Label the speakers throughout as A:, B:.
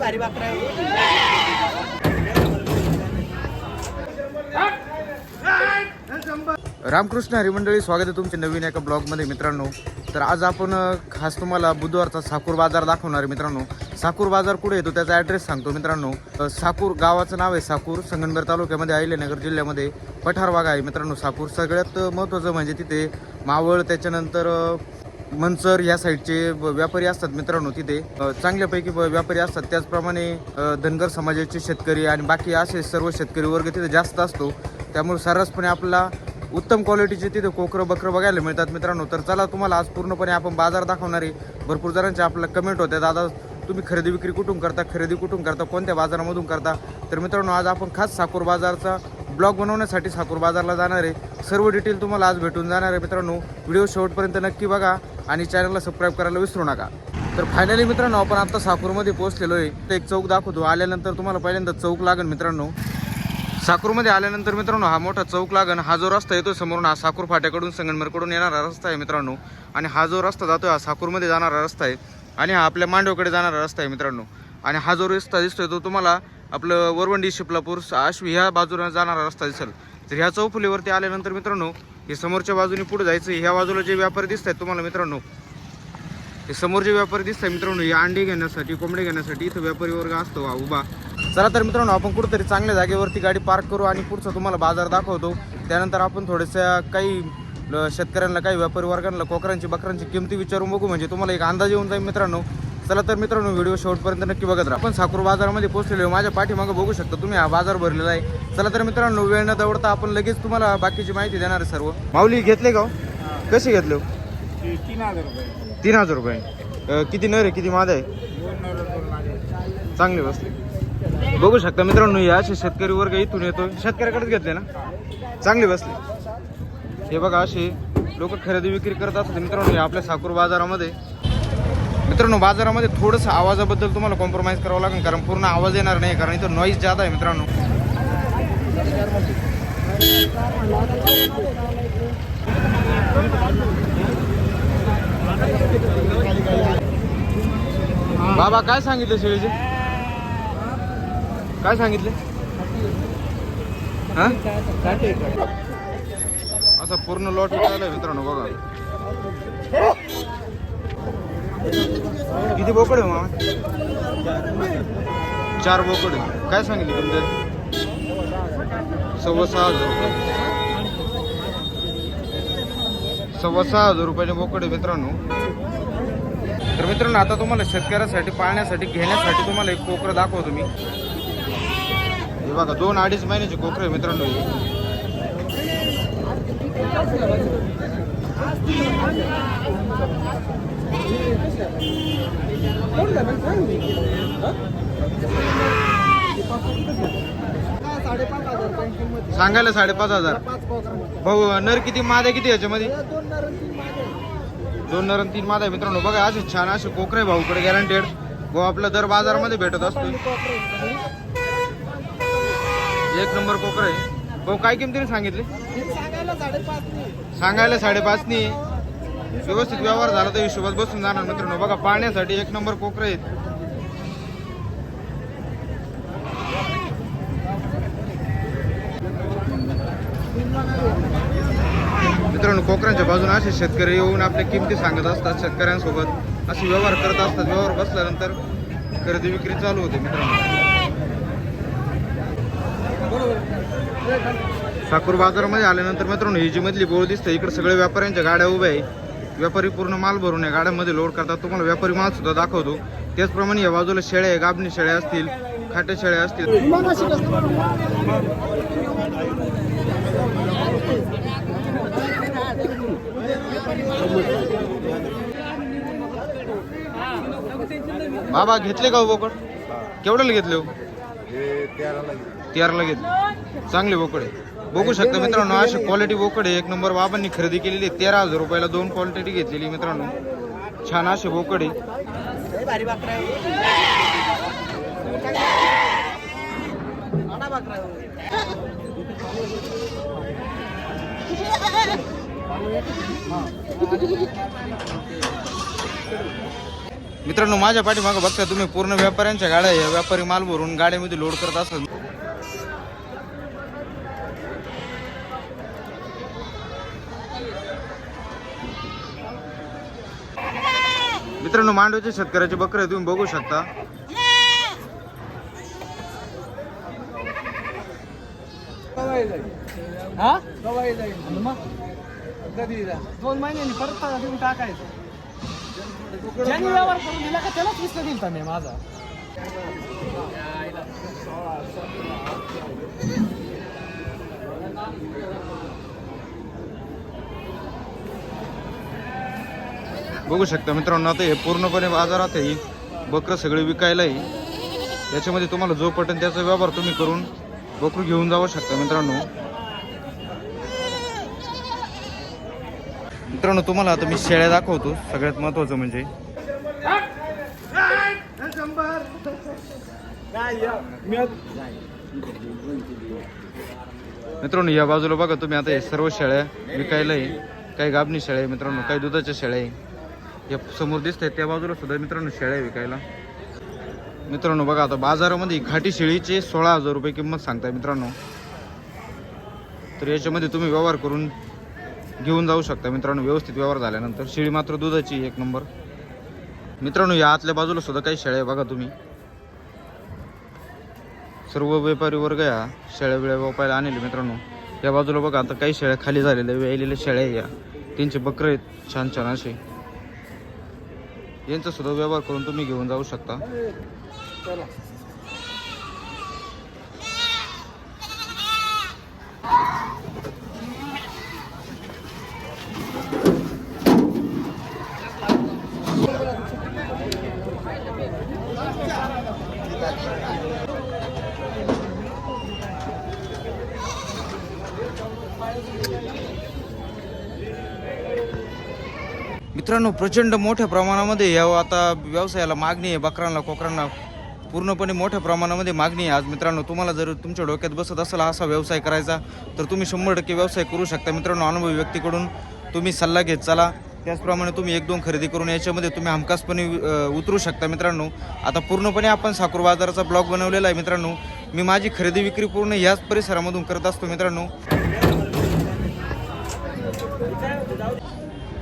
A: भारी बाकरा
B: रामकृष्ण हरिमंडळी स्वागत आहे तुमचे नवीन एका ब्लॉगमध्ये मित्रांनो. तर आज आपण खास तुम्हाला बुधवारचा साकूर बाजार दाखवणार आहे मित्रांनो. साकूर बाजार कुठे येतो त्याचा ॲड्रेस सांगतो मित्रांनो. साकूर गावाचं नाव आहे साकूर. संगमनेर तालुक्यामध्ये अहिल्यानगर जिल्ह्यामध्ये पठारबाग आहे मित्रांनो साकूर. सगळ्यात महत्त्वाचं म्हणजे तिथे मावळ त्याच्यानंतर मनसर या साईडचे व्यापारी असतात मित्रांनो तिथे. चांगल्यापैकी व्यापारी असतात. त्याचप्रमाणे धनगर समाजाचे शेतकरी आणि बाकी असे सर्व शेतकरी वर्ग तिथे जास्त असतो. त्यामुळे सर्रासपणे आपला उत्तम क्वालिटीचे तिथे कोकरं बकरं बघायला मिळतात मित्रांनो. तर चला तुम्हाला आज पूर्णपणे आपण बाजार दाखवणारे भरपूर जणांचे आपल्याला कमेंट होत्या दादा तुम्ही खरेदी विक्री कुठून करता? खरेदी कुठून करता? कोणत्या बाजारामधून करता? तर मित्रांनो आज आपण खास साकूर बाजारचा ब्लॉग बनवण्यासाठी साकूर बाजारला जाणार आहे. सर्व डिटेल तुम्हाला आज भेटून जाणार आहे मित्रांनो. व्हिडिओ शेवटपर्यंत नक्की बघा. आणि चॅनलला सबस्क्राईब करायला विसरू नका. तर फायनली मित्रांनो आपण आता साकूरमध्ये पोहोचलेलो आहे एक चौक दाखवतो. आल्यानंतर तुम्हाला पहिल्यांदा चौक लागेल मित्रांनो. साकूरमध्ये आल्यानंतर मित्रांनो हा मोठा चौक लागन. हा जो रस्ता येतो समोरून हा साकूर फाट्याकडून संगमनेरकडून येणारा रस्ता आहे मित्रांनो. आणि हा जो रस्ता जातो हा साकूरमध्ये जाणारा रस्ता आहे. आणि हा आपल्या मांडवकडे जाणारा रस्ता आहे मित्रांनो. आणि हा जो रस्ता दिसतोय तो तुम्हाला आपलं वरवंडी शिपलापूर आश्वी ह्या बाजूला जाणारा रस्ता दिसेल. तर ह्या चौफुलीवरती आल्यानंतर मित्रांनो हे समोरच्या बाजूने पुढे जायचं ह्या बाजूला जे व्यापारी दिसत आहेत तुम्हाला मित्रांनो हे समोर जे व्यापारी दिसत आहे मित्रांनो हे अंडे घेण्यासाठी कोंबडे घेण्यासाठी इथं व्यापारी वर्ग असतो हा उभा. चला तर मित्रांनो आपण कुठेतरी चांगल्या जागेवरती गाडी पार्क करू आणि पुढचा तुम्हाला बाजार दाखवतो. त्यानंतर आपण थोड्याशा काही शेतकऱ्यांना काही व्यापारी वर्गांना कोकरांची बकरांची किमती विचारून बघू. म्हणजे तुम्हाला एक अंदाज येऊन जाईल मित्रांनो. चला तर मित्रांनो व्हिडिओ शेवटपर्यंत नक्की बघत राहा. आपण साकूर बाजारामध्ये पोहोचलेलो. माझ्या पाठीमागं बघू शकता तुम्ही हा बाजार भरलेला आहे. चला तर मित्रांनो वेळ न दवडता आपण लगेच तुम्हाला बाकीची माहिती देणार आहे सर्व. माऊली घेतले का हो? कसे घेतले हो?
A: तीन हजार रुपये.
B: तीन हजार रुपये. किती नर आहे किती माद आहे? चांगले बसले. बघू शकता मित्रांनो हे असे शेतकरी वर्ग इथून येतो शेतकऱ्याकडेच घेतले ना? चांगले बसले. हे बघा असे लोक खरेदी विक्री करत असतात. मित्रांनो आपल्या साकूर बाजारामध्ये मित्रांनो बाजारामध्ये थोडंसं आवाजाबद्दल तुम्हाला कॉम्प्रोमाइज करावं लागेल कारण पूर्ण आवाज येणार नाही कारण इथं नॉईज जादा आहे मित्रांनो. बाबा काय सांगितलं शेळीचे काय सांगितले? असं पूर्ण लॉट विचारलं आहे मित्रांनो बघा. किती बोकड आहे मग चार बोकड काय सांगितले तुमचे? सव्वा सहा हजार रुपये. सव्वा सहा हजार रुपयाचे बोकड आहे मित्रांनो. तर मित्रांनो आता तुम्हाला शेतकऱ्यासाठी पाळण्यासाठी घेण्यासाठी तुम्हाला एक कोकरं दाखवतो मी. हे बघा दोन अडीच महिन्याचे कोकरं आहे मित्रांनो
A: साडेपाच हजार
B: सांगायला साडेपाच हजार.
A: पाच
B: भाऊ नर किती माद किती याच्यामध्ये?
A: दोन नर आणि तीन माझे
B: दोन नर तीन आहे मित्रांनो. बघा असे छान असे कोकरे भाऊकडे गॅरंटेड भाऊ आपला दर बाजारामध्ये भेटत असतो एक नंबर कोकरे. आहे भाऊ काय किमतीने सांगितले?
A: सांगायला
B: साडेपाचनी व्यवस्थित व्यवहार झाला तर हिशोबात बसून जाणार मित्रांनो. बघा पाण्यासाठी एक नंबर कोकरे आहेत. मित्रांनो कोकरांच्या बाजूने असे शेतकरी येऊन आपल्या किमती सांगत असतात शेतकऱ्यांसोबत असे व्यवहार करत असतात. व्यवहार बसल्यानंतर खरेदी विक्री चालू होते मित्रांनो. साकूर बाजारामध्ये आल्यानंतर मित्रांनो ही जी मधली बोळ दिसते इकडे सगळे व्यापाऱ्यांच्या गाड्या उभ्या आहे. व्यापारी पूर्ण माल भरून या गाड्यांमध्ये लोड करतात. तुम्हाला व्यापारी माल सुद्धा दाखवतो. त्याचप्रमाणे या बाजूला शेळ्या गाबणी शेळ्या असतील खाट्या शेळ्या असतील. बाबा घेतले का हो बोकड? केवढ्याला घेतले हो? तेराला घेतले. चांगले बोकड आहे बघू शकता मित्रांनो अशी क्वालिटी बोकड आहे. एक नंबर बाबांनी खरेदी केलेली आहे. तेरा हजार रुपयाला दोन क्वालिटी घेतलेली मित्रांनो. छान असे बोकड मित्रांनो माझ्या पाठीमागं बघता तुम्ही पूर्ण व्यापाऱ्यांच्या गाड्या व्यापारी माल भरून गाड्यामध्ये लोड करत असाल. मित्रांनो मांडवच्या शेतकऱ्याचे बकरे तुम्ही बघू शकता.
A: हा? जाईल मग कधी दोन महिन्यांनी परत तुम्ही टाकायचं. ज्यांनी व्यवहार करून दिला का त्यालाच विसर दिलता मी माझा.
B: बघू शकता मित्रांनो आता हे पूर्णपणे बाजारात आहे बकरं सगळे विकायला आहे याच्यामध्ये तुम्हाला जो पटेल त्याचा व्यवहार तुम्ही करून बकरू घेऊन जाऊ शकता मित्रांनो. मित्रांनो तुम्हाला आता मी शेळ्या दाखवतो. सगळ्यात महत्वाचं म्हणजे. मित्रांनो या बाजूला बघा तुम्ही. आता हे सर्व शेळ्या विकायला आहे काही गाबणी शेळ्या आहे मित्रांनो काही दुधाच्या शेळ्या आहे. या समोर दिसत त्या बाजूला सुद्धा मित्रांनो शेळ्या विकायला. मित्रांनो बघा आता बाजारामध्ये घाटी शेळीचे सोळा हजार रुपये किंमत सांगताय मित्रांनो. तर याच्यामध्ये तुम्ही व्यवहार करून घेऊन जाऊ शकता मित्रांनो व्यवस्थित व्यवहार झाल्यानंतर. शेळी मात्र दुधाची एक नंबर. मित्रांनो या आतल्या बाजूला सुद्धा काही शेळ्या आहे बघा तुम्ही. सर्व व्यापारी वर्ग या शेळ्या बिळ्या वापायला आणले मित्रांनो. या बाजूला बघा आता काही शेळ्या खाली झालेल्या वेळलेल्या शेळ्या या. त्यांचे बकरे आहेत छान छान असे. यांचा सुद्धा व्यवहार करून तुम्ही घेऊन जाऊ शकता. मित्रांनो प्रचंड मोठ्या प्रमाणामध्ये या आता व्यवसायाला मागणी आहे बकरांना कोकरांना पूर्णपणे मोठ्या प्रमाणामध्ये मागणी आहे. आज मित्रांनो तुम्हाला जर तुमच्या डोक्यात बसत असेल असा व्यवसाय करायचा तर तुम्ही शंभर टक्के व्यवसाय करू शकता. मित्रांनो अनुभवी व्यक्तीकडून तुम्ही सल्ला घेत चला. त्याचप्रमाणे तुम्ही एक दोन खरेदी करून याच्यामध्ये तुम्ही हमखासपणे उतरू शकता. मित्रांनो आता पूर्णपणे आपण साखर बाजाराचा ब्लॉग बनवलेला आहे मित्रांनो. मी माझी खरेदी विक्री पूर्ण याच परिसरामधून करत असतो मित्रांनो.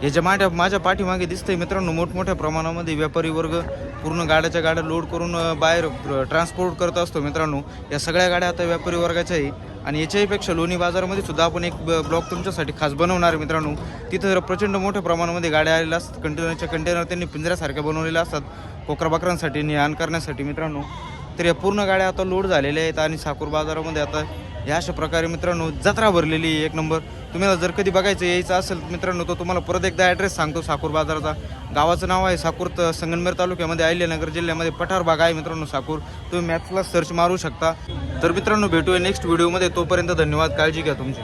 B: याच्या माझ्या माझ्या पाठीमागे दिसतंय मित्रांनो मोठमोठ्या प्रमाणामध्ये व्यापारी वर्ग पूर्ण गाड्याच्या गाड्या लोड करून बाहेर ट्रान्सपोर्ट करत असतो मित्रांनो. या सगळ्या गाड्या आता व्यापारी वर्गाच्या आहे आणि याच्याहीपेक्षा लोणी बाजारामध्ये सुद्धा आपण एक ब्लॉक तुमच्यासाठी खास बनवणार आहे मित्रांनो. तिथं प्रचंड मोठ्या प्रमाणामध्ये गाड्या आलेल्या असतात कंटेनरच्या कंटेनर त्यांनी पिंजऱ्यासारख्या बनवलेल्या असतात कोकरा बकरांसाठी आण करण्यासाठी मित्रांनो. तर या पूर्ण गाड्या आता लोड झालेल्या आहेत आणि साखर बाजारामध्ये आता ह्या अशा प्रकारे मित्रांनो जत्रा भरलेली आहे एक नंबर. तुम्हाला जर कधी बघायचं यायचं असेल मित्रांनो तर तुम्हाला परत एकदा ॲड्रेस सांगतो साकूर बाजाराचा. गावाचं नाव आहे साकूर त- संगनमेर तालुक्यामध्ये अहिल्यानगर जिल्ह्यामध्ये पठार भाग आहे मित्रांनो साकूर तुम्ही मॅपला सर्च मारू शकता. तर मित्रांनो भेटूया नेक्स्ट व्हिडिओमध्ये तोपर्यंत धन्यवाद काळजी घ्या तुमची.